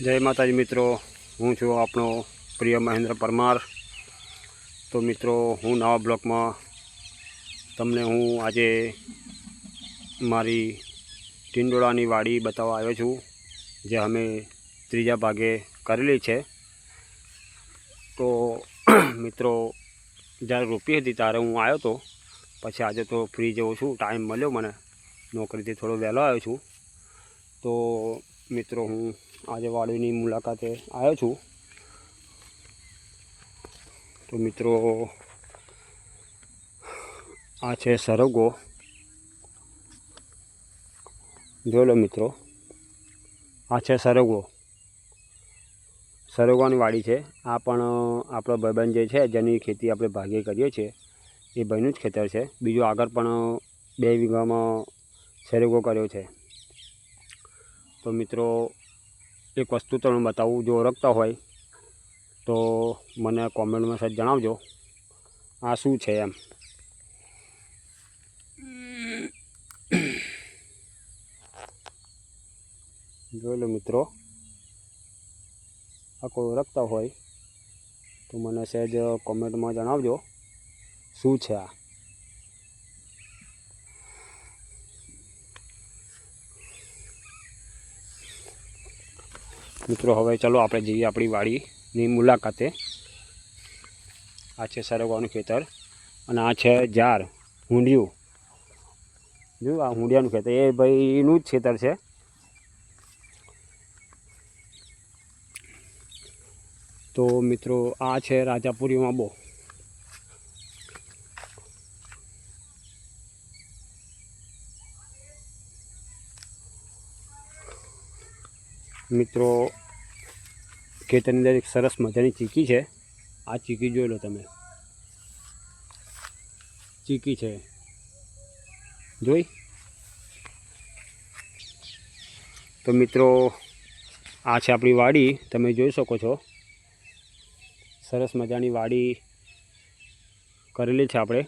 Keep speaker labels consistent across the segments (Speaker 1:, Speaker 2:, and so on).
Speaker 1: જય માતાજી મિત્રો, હું છું આપણો પ્રિય મહેન્દ્ર પરમાર. તો મિત્રો, હું નવા બ્લોકમાં તમને હું આજે મારી ટિંડોળાની વાડી બતાવવા આવ્યો છું, જે અમે ત્રીજા ભાગે કરેલી છે. તો મિત્રો, જ્યારે રોપી હતી ત્યારે હું આવ્યો હતો. પછી આજે તો ફ્રી જેવો છું, ટાઈમ મળ્યો મને. નોકરીથી થોડો વહેલો આવ્યો છું. તો મિત્રો, હું આજે વાડીની મુલાકાતે આવ્યો છું. તો મિત્રો, આ છે સરગો. જોઈ લો મિત્રો, આ છે સરગો. સરગવાની વાડી છે. આ પણ આપણો ભાઈબંધ જે છે, જેની ખેતી આપણે ભાગે કરીએ છીએ, એ ભાઈનું જ ખેતર છે. બીજું આગળ પણ બે વીઘામાં સરોગો કર્યો છે. તો મિત્રો એક વસ્તુ તમને બતાવું, જો ઓળખતા હોય, તો મને કોમેન્ટમાં સાહેબ જણાવજો. આ શું છે એમ? જોઈ લો મિત્રો, આ કોઈ ઓળખતા હોય, તો મને સહેજ કોમેન્ટમાં જણાવજો, શું છે આ? મિત્રો, હવે ચલો આપણે જઈએ આપણી વાડીની મુલાકાતે. આ છે સરગવાનું ખેતર અને આ છે ઝાર હુંડિયું. જો આ હુંડિયાનું ખેતર? એ ભાઈનું જ ખેતર છે. તો મિત્રો, આ છે રાજાપુરીમાં બહુ મિત્રો ખેતરની અંદર એક સરસ મજાની ચીકી છે. આ ચીકી જોઈ લો તમે. ચીકી છે. જોઈ? તો મિત્રો, આ છે આપણી વાડી. તમે જોઈ શકો છો. સરસ મજાની વાડી કરેલી છે આપણે.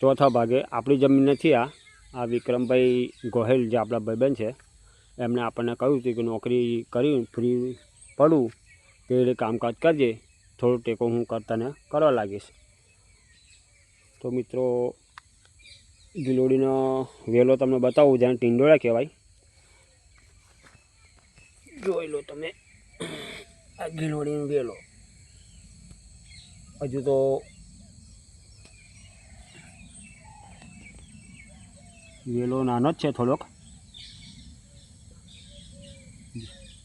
Speaker 1: ચોથા ભાગે આપણી જમીન નથી આ. આ વિક્રમભાઈ ગોહેલ જે આપણા ભાઈબંધ છે એમણે આપણને કહ્યું હતું કે નોકરી કરી, ફ્રી પડું, તે કામકાજ કરજે. થોડો ટેકો હું કરતાને કરવા લાગીશ. તો મિત્રો, ગિલોડીનો વેલો તમને બતાવું, જેને ટીંડોળા કહેવાય. જોઈ લો તમે આ ગિલોડીનો વેલો. હજુ તો વેલો નાનો જ છે થોડોક.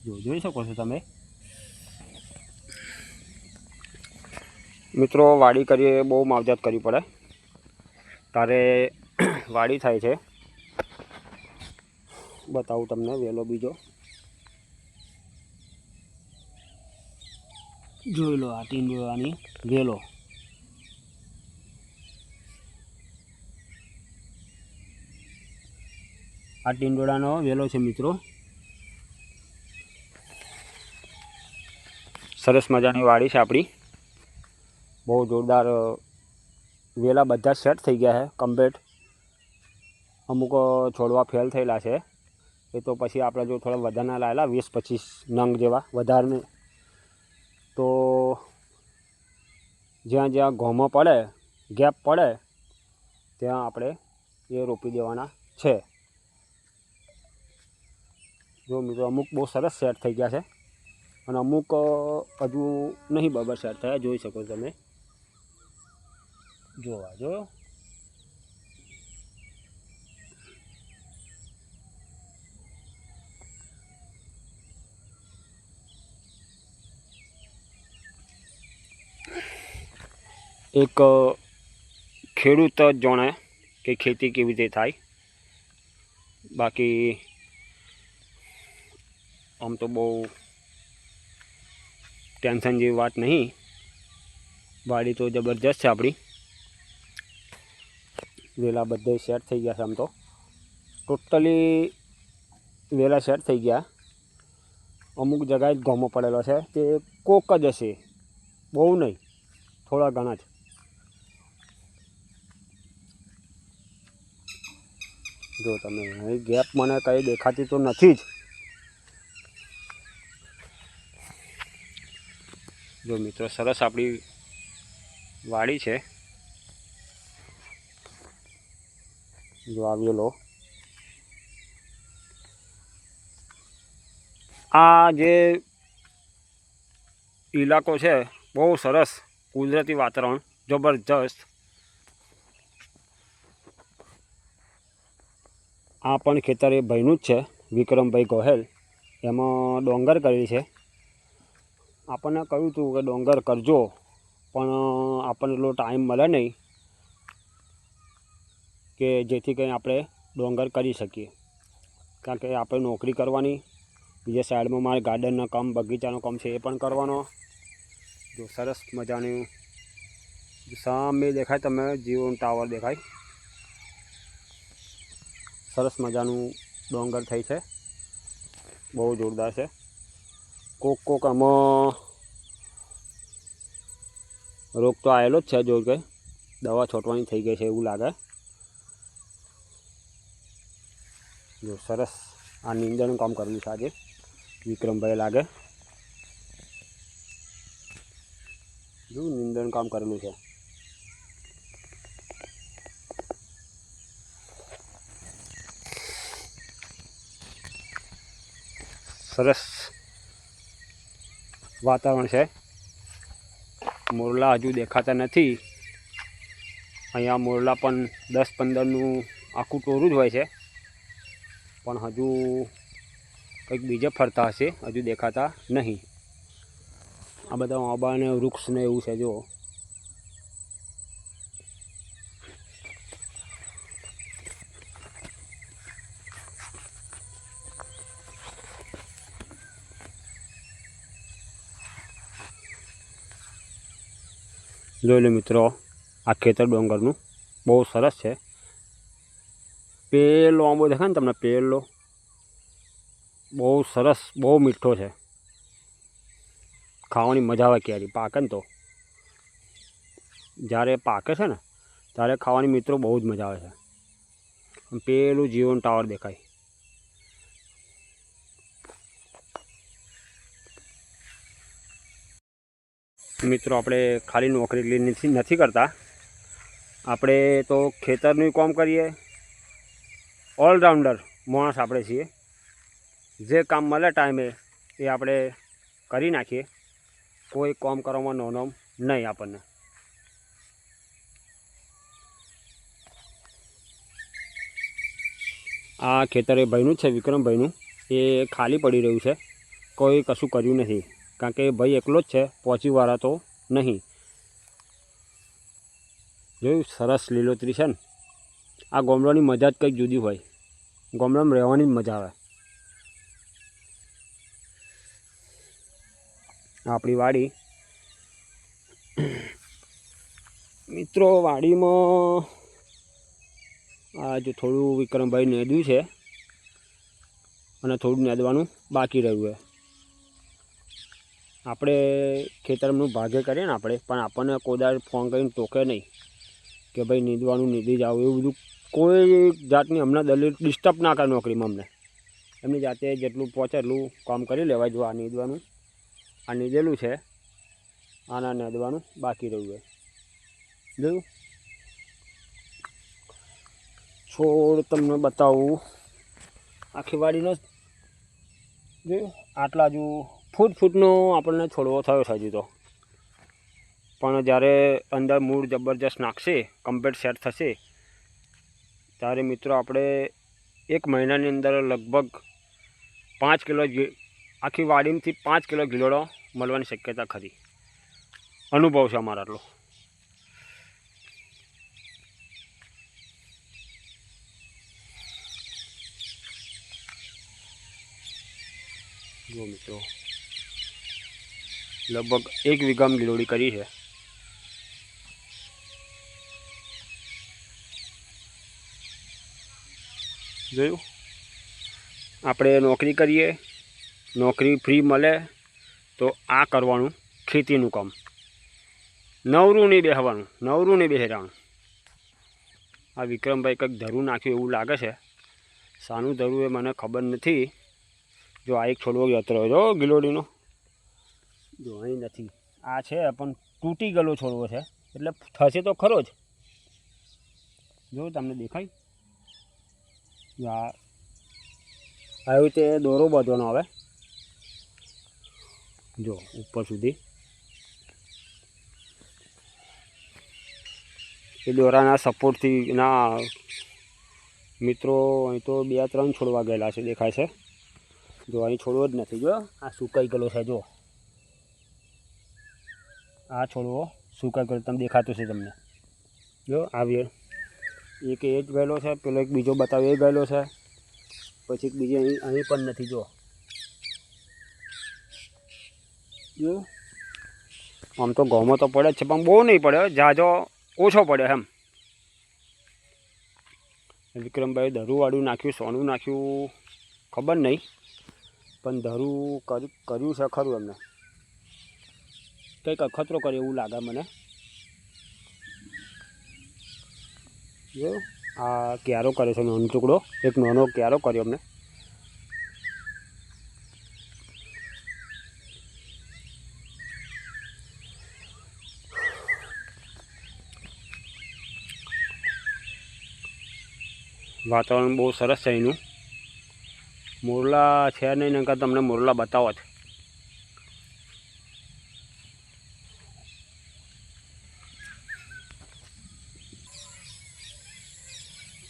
Speaker 1: જો, જોઈ શકો છો તમે. મિત્રો, વાડી કરીએ, બહુ માવજાત કરવી પડે. તારે વાડી થાય છે. બતાવું તમને, વેલો બીજો. જોઈ લો આ ટીંડોળાની વેલો. આ ટીંડોળાનો વેલો છે, મિત્રો. સરસ મજાની વાડી છે આપણી. બહુ જોરદાર વેલા બધા સેટ થઈ ગયા છે કમ્પ્લેટ અમુક છોડવા ફેલ થયેલા છે. એ તો પછી આપણે જો થોડા વધારના લાવેલા વીસ પચીસ નંગ જેવા વધારને. તો જ્યાં જ્યાં ઘઉંમાં પડે, ગેપ પડે, ત્યાં આપણે એ રોપી દેવાના છે. જો મિત્રો, અમુક બહુ સરસ સેટ થઈ ગયા છે. અને અમુક હજુ નહીં બબર સેટ થયા, જોઈ શકો તમે. જોવા, જો. એક ખેડૂત જ જાણે કે ખેતી કેવી રીતે થાય. બાકી, આમ તો બહુ ટેન્શન જેવી વાત નહીં. વાડી તો જબરજસ્ત છે આપણી. વેલા બધે સેટ થઈ ગયા છે આમ તો. ટોટલી વેલા સેટ થઈ ગયા. અમુક જગાએ જ ગોમો પડેલો છે તે કોક જ હશે. બહુ નહીં. થોડા ઘણા જ. જો તમે ગેપ મને કંઈ દેખાતી તો નથી જ. જો મિત્રો, સરસ આપણી વાડી છે. જો આવ્યો લો. આ જે ઇલાકો છે, બહુ સરસ કુદરતી વાતાવરણ, જબરજસ્ત. આ પણ ખેતર એ ભાઈનું જ છે, વિક્રમભાઈ ગોહેલ. એમાં ડોંગર કરેલી છે. આપણને કહ્યું હતું કે ડોંગર કરજો, પણ આપણને એટલો ટાઈમ મળે નહીં કે જેથી કંઈ આપણે ડોંગર કરી શકીએ. કારણ કે આપણે નોકરી કરવાની, બીજા સાઈડમાં મારે ગાર્ડનના કામ, બગીચાનું કામ છે એ પણ કરવાનો. જો સરસ મજાનું સામે દેખાય, તમે જીવન ટાવર દેખાય. સરસ મજાનું ડોંગર થઈ છે. બહુ જોરદાર છે. કોક કોક આમાં રોગ તો આવેલો જ છે જો કે દવા છોટવાની થઈ ગઈ છે એવું લાગે. જો સરસ આ નિંદાનું કામ કરેલું છે આજે. વિક્રમભાઈ લાગે. જો નિંદણ કામ કરેલું છે. સરસ. વાતાવરણ છે. મોરલા હજુ દેખાતા નથી. અહીંયા મોરલા પણ દસ પંદરનું આખું ટોરું જ હોય છે. પણ હજુ કંઈક બીજે ફરતા હશે, હજુ દેખાતા નહીં. આ બધા આંબા ને વૃક્ષ ને એવું છે જો જોઈ લો મિત્રો, આ ખેતર ડોંગરનું. બહુ સરસ છે. પેલો આંબો દેખાય ને તમને? પેલો. બહુ સરસ, બહુ મીઠો છે. ખાવાની મજા આવે ક્યારે પાકે ને તો. જ્યારે પાકે છે ને, ત્યારે ખાવાની મિત્રો બહુ જ મજા આવે છે. પેલું જીવન ટાવર દેખાય. મિત્રો, આપણે ખાલી નોકરી નથી નથી કરતા. આપણે તો ખેતરનું કામ કરીએ. ઓલરાઉન્ડર માણસ આપણે છીએ. જે કામ મળે ટાઈમે એ આપણે કરી નાખીએ. કોઈ કામ કરવામાં નોનો નહીં આપણને. આ ખેતર એ ભાઈનું જ છે, વિક્રમભાઈનું. એ ખાલી પડી રહ્યું છે. કોઈ કશું કર્યું નથી કારણ કે ભાઈ એકલો જ છે, પહોંચીવાળા તો નહીં. જોયું? સરસ લીલોતરી છે ને. આ ગોમડાની મજા જ કંઈક જુદી હોય. ગોમડામાં રહેવાની જ મજા આવે. આપણી વાડી. મિત્રો, વાડીમાં આ જો થોડું વિક્રમભાઈ નેદ્યું છે અને થોડું નેદવાનું બાકી રહ્યું છે. આપણે ખેતરનું ભાગે કરીએ ને આપણે, પણ આપણને કોદાળ ફોન કરીને ટોકે નહીં કે ભાઈ નીંદવાનું, નીંદી જાઓ, એવું બધું કોઈ જાતની હમણાં દલીલ ડિસ્ટર્બ ના કરે નોકરીમાં અમને. એમની જાતે જેટલું પહોંચે એટલું કામ કરી લેવાય જો આ નીંદવાનું, આ નીંદેલું છે, આના નીંદવાનું બાકી રહ્યું છે જોયું? છોડ તમને બતાવું. આખી વાડીનો જ જોયું? આટલા હજુ ફૂટ ફૂટનો આપણને છોડવો થયો છે હજુ તો. પણ જ્યારે અંદર મૂળ જબરજસ્ત નાખશે કમ્પ્લેટ સેટ થશે, ત્યારે મિત્રો આપણે એક મહિનાની અંદર લગભગ પાંચ કિલો આખી વાડીમાંથી પાંચ કિલો ગીલોડો મળવાની શક્યતા ખરી. અનુભવ છે અમારા આટલો. જો મિત્રો. લગભગ એક વીઘામાં લીલોડી કરી છે. જોયું? આપણે નોકરી કરીએ, નોકરી ફ્રી મળે, તો આ કરવાનું ખેતીનું કામ. નવરું નહીં બેહવાનું, નવરું નહીં બેહરાવાનું આ વિક્રમભાઈ કંઈક ધરું નાખ્યું એવું લાગે છે. શાનું ધરું એ મને ખબર નથી. જો આ એક છોડવો જતો રહ્યો ગિલોડીનો. જો અહીં નથી. આ છે, પણ તૂટી ગયેલો છોડવો છે. એટલે થશે તો ખરો જ. જો તમને દેખાય. આ આવી રીતે દોરો બાંધવાનો આવે. જો, ઉપર સુધી. એ દોરાના સપોર્ટથી ના, મિત્રો અહીં તો બે ત્રણ છોડવા ગયેલા છે, દેખાય છે. જો અહીં છોડવો જ નથી, જો. આ સુકાઈ ગયેલો છે, જો. આ છોડવો. સુકાઈ ગયેલો તમે દેખાતું છે તમને. જો આવી એક એ જ ગયેલો છે, પેલો એક બીજો બતાવ્યો એ ગયેલો છે. પછી બીજો અહીં અહીં પણ નથી, જો. જો. આમ તો ઘઉંમાં તો પડે જ છે, પણ બહુ નહીં પડે જાજો ઓછો પડે એમ. વિક્રમભાઈ ધરુવાળું નાખ્યું, સોનું નાખ્યું, ખબર નહીં. પણ ધરું કર્યું છે ખરું એમને. કંઈક અખતરો કરે એવું લાગે મને. જો, આ ક્યારો કર્યો છે નાનો ટુકડો. એક નાનો ક્યારો કર્યો અમને. વાતાવરણ બહુ સરસ છે એનું મોરલા છે નહીં નકર તમને મોરલા બતાવો જ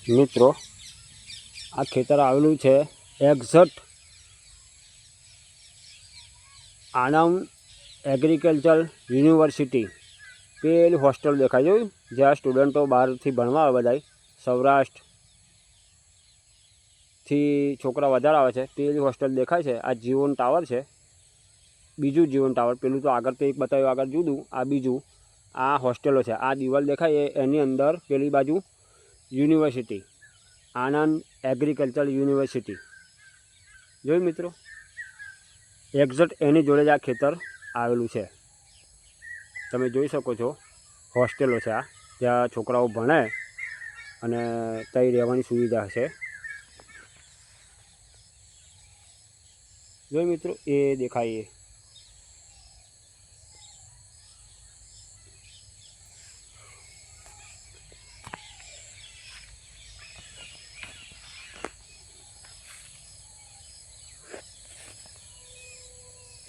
Speaker 1: મિત્રો, આ ખેતર આવેલું છે એક્ઝટ આણંદ એગ્રીકલ્ચર યુનિવર્સિટી. પેલી હોસ્ટેલ દેખાય જોયું જ્યાં સ્ટુડન્ટો બહારથી ભણવા આવે બધા સૌરાષ્ટ્રથી છોકરા વધારે આવે છે. પેલી હોસ્ટેલ દેખાય છે, આ જીવન ટાવર છે. બીજું જીવન ટાવર પેલું તો આગળ તો એક બતાવ્યું આગળ જુદું, આ બીજું. આ હોસ્ટેલો છે, આ દિવાલ દેખાય એની અંદર પેલી બાજુ યુનિવર્સિટી, આણંદ એગ્રીકલ્ચર યુનિવર્સિટી. જોયું મિત્રો? એક્ઝેક્ટ એની જોડે જ આ ખેતર આવેલું છે. તમે જોઈ શકો છો, હોસ્ટેલો છે આ, જ્યાં છોકરાઓ ભણે અને ત્યાં રહેવાની સુવિધા છે. જોઈ મિત્રો? એ દેખાય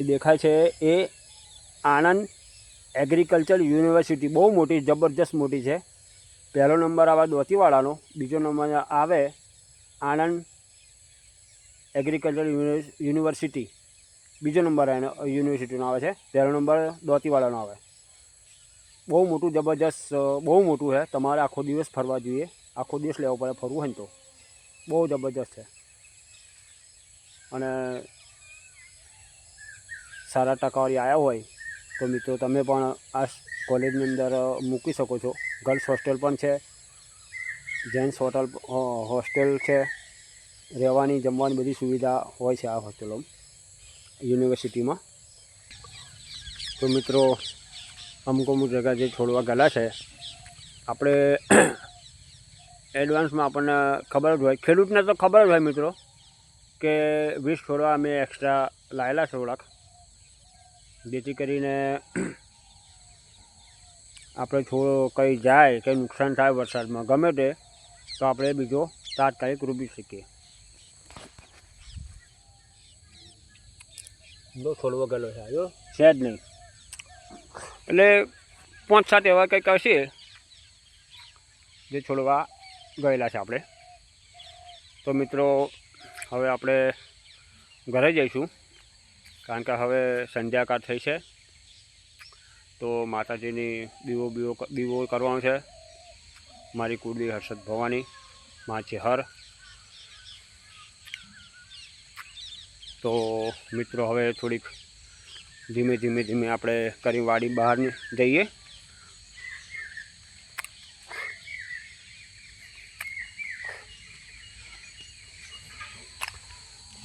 Speaker 1: દેખાય છે એ આણંદ એગ્રીકલ્ચર યુનિવર્સિટી. બહુ મોટી, જબરજસ્ત મોટી છે. પહેલો નંબર આવે દોતીવાળાનો, બીજો નંબર આવે આણંદ એગ્રીકલ્ચર યુનિવર્સિટી. બીજો નંબર એનો, યુનિવર્સિટીનો આવે છે. પહેલો નંબર દોતીવાળાનો આવે. બહુ મોટું, જબરજસ્ત, બહુ મોટું છે. તમારે આખો દિવસ ફરવા જોઈએ. આખો દિવસ લેવો પડે ફરવું હોય ને તો. બહુ જબરજસ્ત છે. અને સારા ટકાવારી આવ્યા હોય, તો મિત્રો તમે પણ આ કોલેજની અંદર મૂકી શકો છો. ગર્લ્સ હોસ્ટેલ પણ છે, જેન્ટ્સ હોટલ હોસ્ટેલ છે, રહેવાની, જમવાની બધી સુવિધા હોય છે આ હોસ્ટેલોમાં યુનિવર્સિટીમાં. તો મિત્રો, અમુક અમુક જગ્યા જે છોડવા ગયેલા છે, આપણે એડવાન્સમાં આપણને ખબર જ હોય. ખેડૂતને તો ખબર જ હોય મિત્રો, કે વીસ છોડવા અમે એક્સ્ટ્રા લાવેલા છે થોડાક. જેથી કરીને આપણે છોડ કંઈ જાય કંઈ નુકસાન થાય વરસાદમાં ગમે તે તો આપણે બીજો તાત્કાલિક રૂપી શકીએ. બહુ છોડવો ગયેલો છે જો છે જ નહીં. એટલે પાંચ સાત એવા કંઈક હશે જે છોડવા ગયેલા છે આપણે. તો મિત્રો હવે આપણે ઘરે જઈશું. કારણ કે હવે સંધ્યાકાળ થઈ છે. તો માતાજીની દીવો બીવો દીવો કરવાનો છે. મારી કુળદી હર્ષદ ભવાની, મા હર તો મિત્રો, હવે થોડીક ધીમે ધીમે ધીમે આપણે કરી વાડી બહાર જઈએ.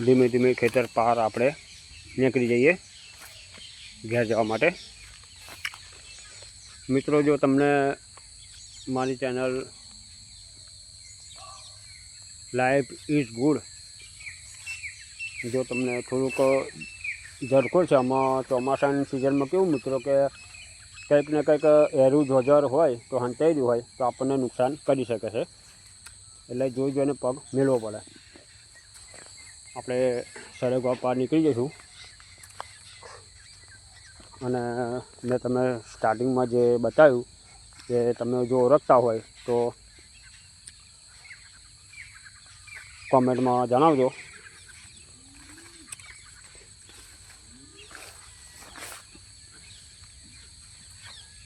Speaker 1: ધીમે ધીમે ખેતર પાર આપણે નીકળી જઈએ ઘેર જવા માટે. મિત્રો, જો તમને મારી ચેનલ લાઈફ ઇઝ ગુડ, જો તમને થોડુંક ઝરખો છે આમાં ચોમાસાની સિઝનમાં કેવું મિત્રો કે કંઈક ને કંઈક એરું જોજર હોય તો હંતાઈ રહ્યું હોય તો આપણને નુકસાન કરી શકે છે. એટલે જોઈ જોઈને પગ મેળવો પડે. આપણે સરગવા પાર નીકળી જઈશું. અને મેં તમે સ્ટાર્ટિંગમાં જે બતાવ્યું કે તમે જો ઓળખતા હોય તો કોમેન્ટમાં જણાવજો.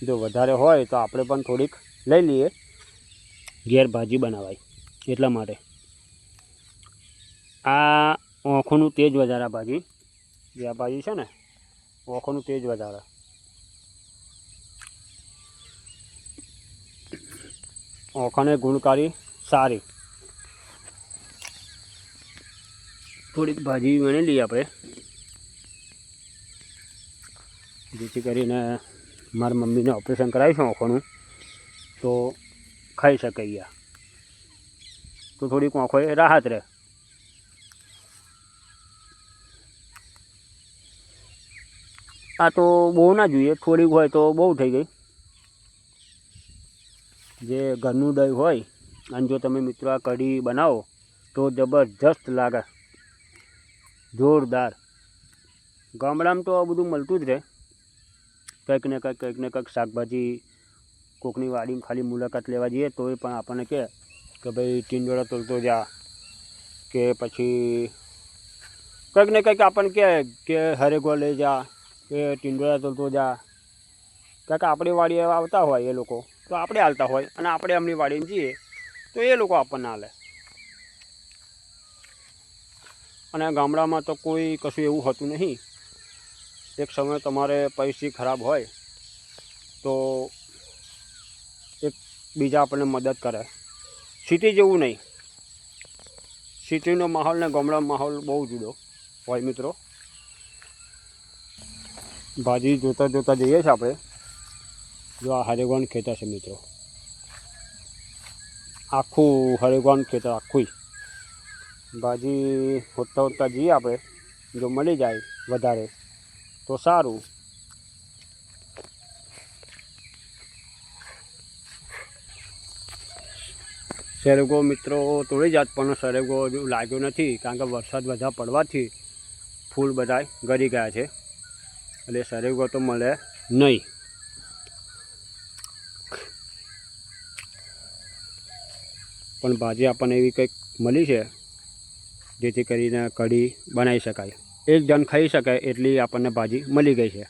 Speaker 1: જો વધારે હોય તો આપણે પણ થોડીક લઈ લઈએ. ઘેર ભાજી બનાવાય, એટલા માટે. આ આંખોનું તેજ વધારા ભાજી, જે આ ભાજી છે ને આંખોનું તેજ વધારે. ઓખાને ગુણકારી સારી. થોડીક ભાજી વણી લઈએ આપણે જેથી કરીને મારા મમ્મીને ઓપરેશન કરાવીશું ઓખોનું તો ખાઈ શકે તો થોડીક આંખો રાહત રહે. આ તો બહુ ના જોઈએ, થોડીક હોય તો બહુ થઈ ગઈ. જે ઘરનું દહીં હોય, અને જો તમે મિત્રો આ કઢી બનાવો, તો જબરજસ્ત લાગે. જોરદાર. ગામડામાં તો આ બધું મળતું જ રહે. કંઈક ને કંઈક કંઈક ને કંઈક શાકભાજી કોકની વાડીમાં ખાલી મુલાકાત લેવા જઈએ તો એ પણ આપણને કહે કે ભાઈ ટીંડોળા તોલતો જા, કે પછી કંઈક ને કંઈક આપણને કહે કે હરેગો લઈ જા કે ટીંડોળા ચલતો જા. કે આપણી વાડીએ આવતા હોય એ લોકો, તો આપણે હાલતા હોય અને આપણે એમની વાડીને જઈએ, તો એ લોકો આપણને હાલે. અને ગામડામાં તો કોઈ કશું એવું હોતું નહીં. એક સમય તમારે પૈસી ખરાબ હોય, તો એક બીજા આપણને મદદ કરે. સિટી જેવું નહીં. સિટીનો માહોલ ને ગામડાનો માહોલ બહુ જુદો હોય મિત્રો. ભાજી જોતાં જોતાં જઈએ છીએ આપણે. જો આ હરેગવાન ખેતર છે મિત્રો. આખું હરેગવાન ખેતર, આખું ભાજી હોતા હોતા જઈએ આપણે. જો મળી જાય વધારે, તો સારું. સેરેગો મિત્રો તોડી જાત પણ સરેગો લાગ્યો નથી, કારણ કે વરસાદ બધા પડવાથી ફૂલ બધા ગરી ગયા છે. એટલે સેરેગો તો મળે નહીં. પણ ભાજી આપણને એવી કંઈક મળી છે, જેથી કરીને કઢી બનાવી શકાય. એક જણ ખાઈ શકાય એટલી આપણને ભાજી મળી ગઈ છે.